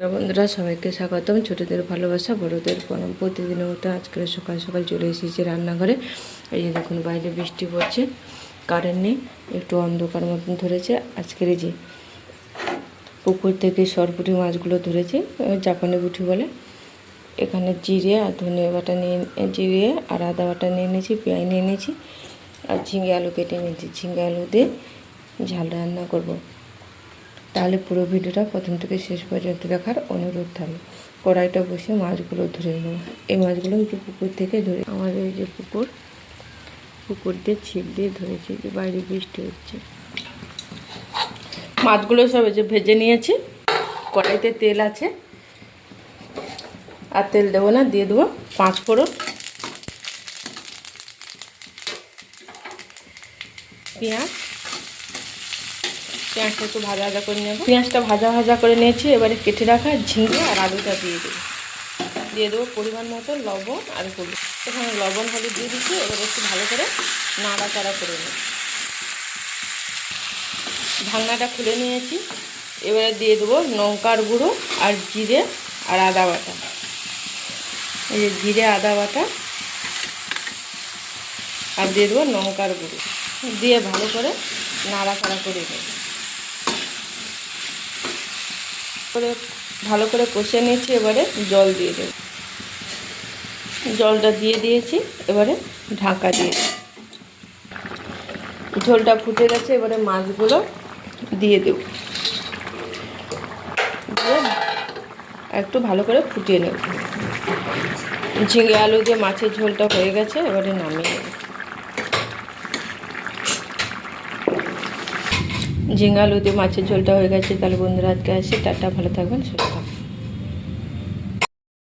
বন্ধুরা, সবাইকে স্বাগতম। ছোটোদের ভালোবাসা, বড়দের প্রণাম। প্রতিদিনের মতো আজকে সকাল সকাল চলে এসেছি রান্নাঘরে। এই যে দেখুন, বাইরে বৃষ্টি পড়ছে কারেন্ট নেই, একটু অন্ধকার মতন ধরেছে। আজকের যে পুকুর থেকে সরপুটি মাছগুলো ধরেছে জাপানি বুটি বলে। এখানে জিরে আর ধনে বাটা নিয়ে, জিরে আর আদা বাটা নিয়ে নিয়েছি পেঁয়াজ নিয়ে নিয়েছি আর ঝিঙে আলু কেটে নিয়েছি ঝিঙে আলু দিয়ে ঝাল রান্না করব। তাহলে পুরো ভিডিওটা প্রথম থেকে শেষ পর্যন্ত দেখার অনুরোধ থাকবে কড়াইটা বসে মাছগুলো ধরে নেব। এই মাছগুলো একটু পুকুর থেকে ধরে আমাদের এই যে পুকুর পুকুর দিয়ে ছিপ দিয়ে ধরেছি যে বাইরে বৃষ্টি হচ্ছে। মাছগুলো সব যে ভেজে নিয়েছি। কড়াইতে তেল আছে। আর তেল দেবো না, দিয়ে দেবো পাঁচ ফোড়ন। পেঁয়াজ। পেঁয়াজটা একটু ভাজা ভাজা করে নেব। পেঁয়াজটা ভাজা ভাজা করে নিয়েছি, এবারে কেটে রাখা ঝিঙে আর আলুটা দিয়ে দেবো। দিয়ে দেবো পরিমাণ মতো লবণ আর হলুদ। এখানে লবণ, হলুদ দিয়ে দিচ্ছি, এবারে একটু ভালো করে নাড়াচাড়া করে নেব। ঢাকনাটা খুলে নিয়েছি, এবারে দিয়ে দেবো লঙ্কার গুঁড়ো আর জিরে আর আদা বাটা। এই যে জিরে, আদা বাটা আর দিয়ে দেবো লঙ্কার গুঁড়ো। দিয়ে ভালো করে নাড়াচাড়া করে নেব। করে, ভালো করে কষে নিয়েছি, এবারে জল দিয়ে দেব। জলটা দিয়ে দিয়েছি, এবারে ঢাকা দিয়ে। ঝোলটা ফুটে গেছে, এবারে মাছগুলো দিয়ে দেব। দিয়ে একটু ভালো করে ফুটিয়ে নেব। ঝিঙে আলু দিয়ে মাছের ঝোলটা হয়ে গেছে, এবারে নামিয়ে নেব। ঝিঙে আলু মাছের ঝোলটা হয়ে গেছে। তাহলে বন্ধুরা, আজকে আসি। টাটা, ভালো থাকবেন, সুস্থ থাকবেন।